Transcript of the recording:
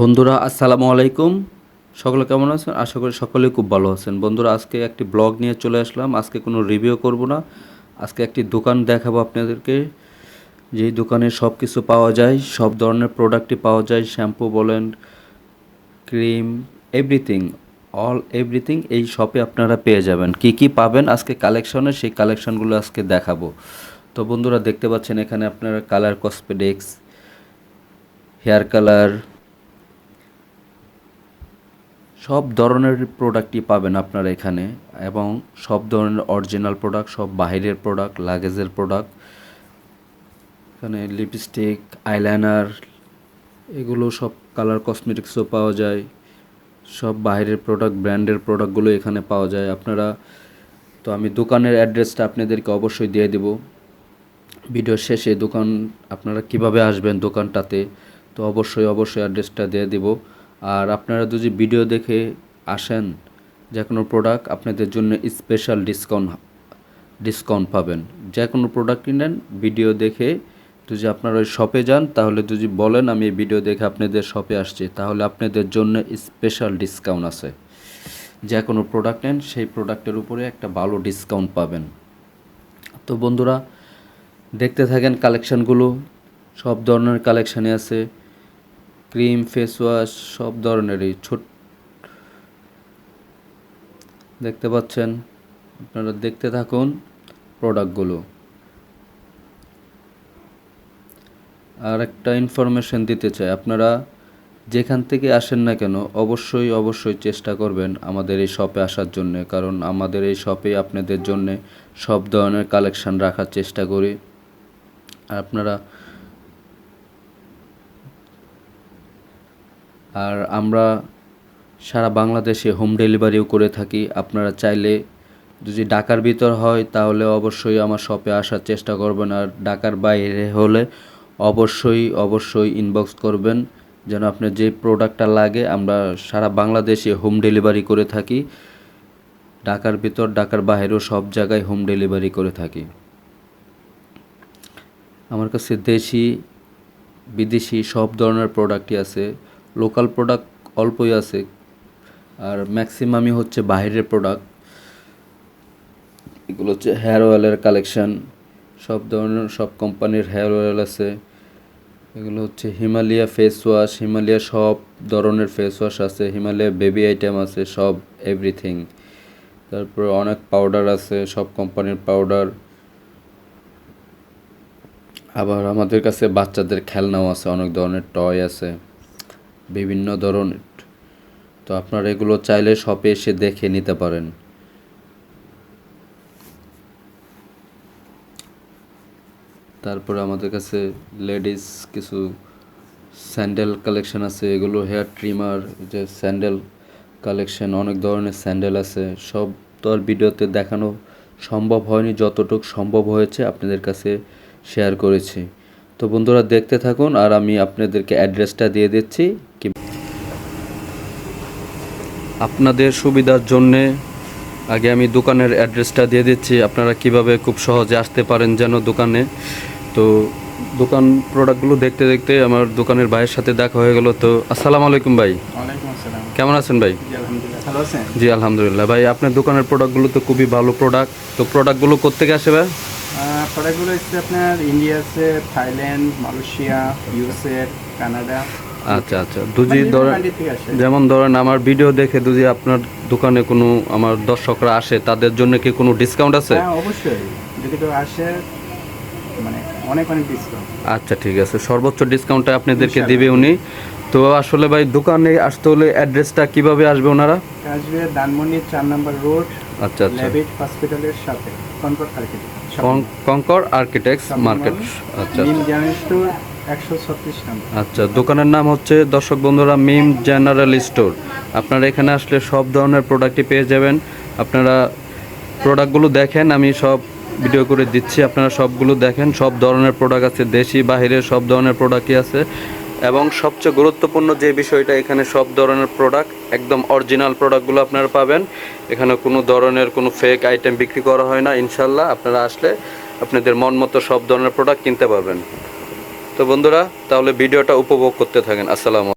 বন্ধুরা, আসসালামু আলাইকুম। সকলে কেমন আছেন? আশা করি সকলেই খুব ভালো আছেন। বন্ধুরা, আজকে একটি ব্লগ নিয়ে চলে আসলাম। আজকে কোনো রিভিউ করব না। আজকে একটি দোকান দেখাবো আপনাদেরকে। যেই দোকানে সব কিছু পাওয়া যায়, সব ধরনের প্রোডাক্টই পাওয়া যায়। শ্যাম্পু বলেন ক্রিম এভরিথিং অল এভরিথিং এই শপে আপনারা পেয়ে যাবেন। কি কি পাবেন আজকে কালেকশনে সেই কালেকশনগুলো আজকে দেখাবো। তো বন্ধুরা, দেখতে পাচ্ছেন এখানে আপনারা কালার কসমেটিক্স হেয়ার কালার সব ধরনের প্রোডাক্টই পাবেন আপনারা এখানে এবং সব ধরনের অরিজিনাল প্রোডাক্ট সব বাইরের প্রোডাক্ট লাগেজের প্রোডাক্ট এখানে লিপস্টিক আইলাইনার এগুলো সব কালার কসমেটিক্সও পাওয়া যায়। সব বাইরের প্রোডাক্ট ব্র্যান্ডের প্রোডাক্টগুলো এখানে পাওয়া যায়। আপনারা, তো আমি দোকানের অ্যাড্রেসটা আপনাদেরকে অবশ্যই দিয়ে দেব। ভিডিও শেষে দোকান, আপনারা কীভাবে আসবেন দোকানটাতে, তো অবশ্যই অবশ্যই অ্যাড্রেসটা দিয়ে দেব। আর আপনারা যদি ভিডিও দেখে আসেন যে কোনো প্রোডাক্ট আপনাদের জন্য স্পেশাল ডিসকাউন্ট ডিসকাউন্ট পাবেন। যে কোনো প্রোডাক্ট কিনেন, ভিডিও দেখে যদি আপনারা ওই শপে যান, তাহলে যদি বলেন আমি এই ভিডিও দেখে আপনাদের শপে আসছি, তাহলে আপনাদের জন্য স্পেশাল ডিসকাউন্ট আছে। যে কোনো প্রোডাক্ট নেন, সেই প্রোডাক্টের উপরে একটা ভালো ডিসকাউন্ট পাবেন। তো বন্ধুরা, দেখতে থাকেন কালেকশানগুলো সব ধরনের কালেকশানে আছে। ক্রিম ফেস ওয়াশ সব ধরনেরই ছোট দেখতে পাচ্ছেন? আপনারা দেখতে থাকুন প্রোডাক্টগুলো আর একটা ইনফরমেশন দিতে চাই। আপনারা যেখান থেকে আসেন না কেন, অবশ্যই অবশ্যই চেষ্টা করবেন আমাদের এই শপে আসার জন্য। কারণ আমাদের এই শপে আপনাদের জন্য সব ধরনের কালেকশন রাখার চেষ্টা করি। আর আপনারা আর আমরা সারা বাংলাদেশে হোম ডেলিভারিও করে থাকি। আপনারা চাইলে যদি ঢাকার ভিতর হয়, তাহলে অবশ্যই আমার শপে আসার চেষ্টা করবেন। আর ঢাকার বাইরে হলে অবশ্যই অবশ্যই ইনবক্স করবেন। যেন আপনার যে প্রোডাক্টটা লাগে, আমরা সারা বাংলাদেশে হোম ডেলিভারি করে থাকি। ঢাকার ভিতর, ঢাকার বাইরেও সব জায়গায় হোম ডেলিভারি করে থাকি। আমার কাছে দেশি, বিদেশি সব ধরনের প্রোডাক্টই আছে। লোকাল প্রোডাক্ট অল্পই আছে, আর ম্যাক্সিমামই হচ্ছে বাইরের প্রোডাক্ট এগুলো হচ্ছে হেয়ার অয়েলের কালেকশান সব ধরনের, সব কোম্পানির হেয়ার অয়েল আছে। এগুলো হচ্ছে হিমালয়া ফেস ওয়াশ হিমালয়া সব ধরনের ফেস ওয়াশ আছে, হিমালয়া বেবি আইটেম আছে, সব এভরিথিং তারপর অনেক পাউডার আছে, সব কোম্পানির পাউডার আবার আমাদের কাছে বাচ্চাদের খেলনাও আছে, অনেক ধরনের টয় আছে। বিভিন্ন ধরনের। তো আপনারা এগুলো চাইলে শপে এসে দেখে নিতে পারেন। তারপরে আমাদের কাছে লেডিস কিছু স্যান্ডেল কালেকশন আছে, এগুলো হেয়ার ট্রিমার যে স্যান্ডেল কালেকশন, অনেক ধরনের স্যান্ডেল আছে। সব তো আর ভিডিওতে দেখানো সম্ভব হয়নি, যতটুকু সম্ভব হয়েছে আপনাদের কাছে শেয়ার করেছি। তো বন্ধুরা দেখতে থাকুন আর আমি আপনাদেরকে অ্যাড্রেসটা দিয়ে দিচ্ছি কি আপনাদের সুবিধার জন্যে আগে আমি দোকানের অ্যাড্রেসটা দিয়ে দিচ্ছি। আপনারা কীভাবে খুব সহজে আসতে পারেন যেন দোকানে। তো দোকান প্রোডাক্টগুলো দেখতে দেখতে আমার দোকানের ভাইয়ের সাথে দেখা হয়ে গেল। তো আসসালামু আলাইকুম ভাই। কেমন আছেন ভাই? জি আলহামদুলিল্লাহ। ভাই আপনার দোকানের প্রোডাক্টগুলো তো খুবই ভালো প্রোডাক্ট। তো প্রোডাক্টগুলো কোথেকে আসে ভাই? প্রোডাক্টগুলো হচ্ছে আপনার ইন্ডিয়া আছে থাইল্যান্ড মালয়েশিয়া ইউএসএ কানাডা। আচ্ছা আচ্ছা। দুজি বিভিন্ন ধরেন যেমন ধরেন আমার ভিডিও দেখে যদি আপনার দোকানে কোনো আমার দর্শকরা আসে তাদের জন্য কি কোনো ডিসকাউন্ট আছে? হ্যাঁ অবশ্যই। যদি কেউ আসে মানে অনেক অনেক ডিসকাউন্ট আচ্ছা ঠিক আছে। সর্বোচ্চ ডিসকাউন্টটা আপনাদেরকে। দিবে উনি। তো আসলে ভাই দোকানে আসতে হলে অ্যাড্রেসটা কীভাবে আসবে ওনারা? আসবে ধানমন্ডি চার নম্বর রোড আচ্ছা আচ্ছা। হসপিটালের সাথে কনকট আর্কিটেক্ট কং- কঙ্কর আর্কিটেক্টস মার্কেট। আচ্ছা। ছত্রিশ নম্বর আচ্ছা দোকানের নাম হচ্ছে দর্শক বন্ধুরা মিম জেনারেল স্টোর আপনারা এখানে আসলে সব ধরনের প্রোডাক্টই পেয়ে যাবেন। আপনারা প্রোডাক্টগুলো দেখেন আমি সব ভিডিও করে দিচ্ছি। আপনারা সবগুলো দেখেন সব ধরনের প্রোডাক্ট আছে দেশি বাহিরের সব ধরনের প্রোডাক্টই আছে। এবং সবচেয়ে গুরুত্বপূর্ণ যে বিষয়টা, এখানে সব ধরনের প্রোডাক্ট একদম অরিজিনাল প্রোডাক্টগুলো আপনারা পাবেন। এখানে কোনো ধরনের কোনো ফেক আইটেম বিক্রি করা হয় না ইনশাল্লাহ আপনারা আসলে আপনাদের মন মতো সব ধরনের প্রোডাক্ট কিনতে পারবেন। তো বন্ধুরা, তাহলে ভিডিওটা উপভোগ করতে থাকেন। আসসালামু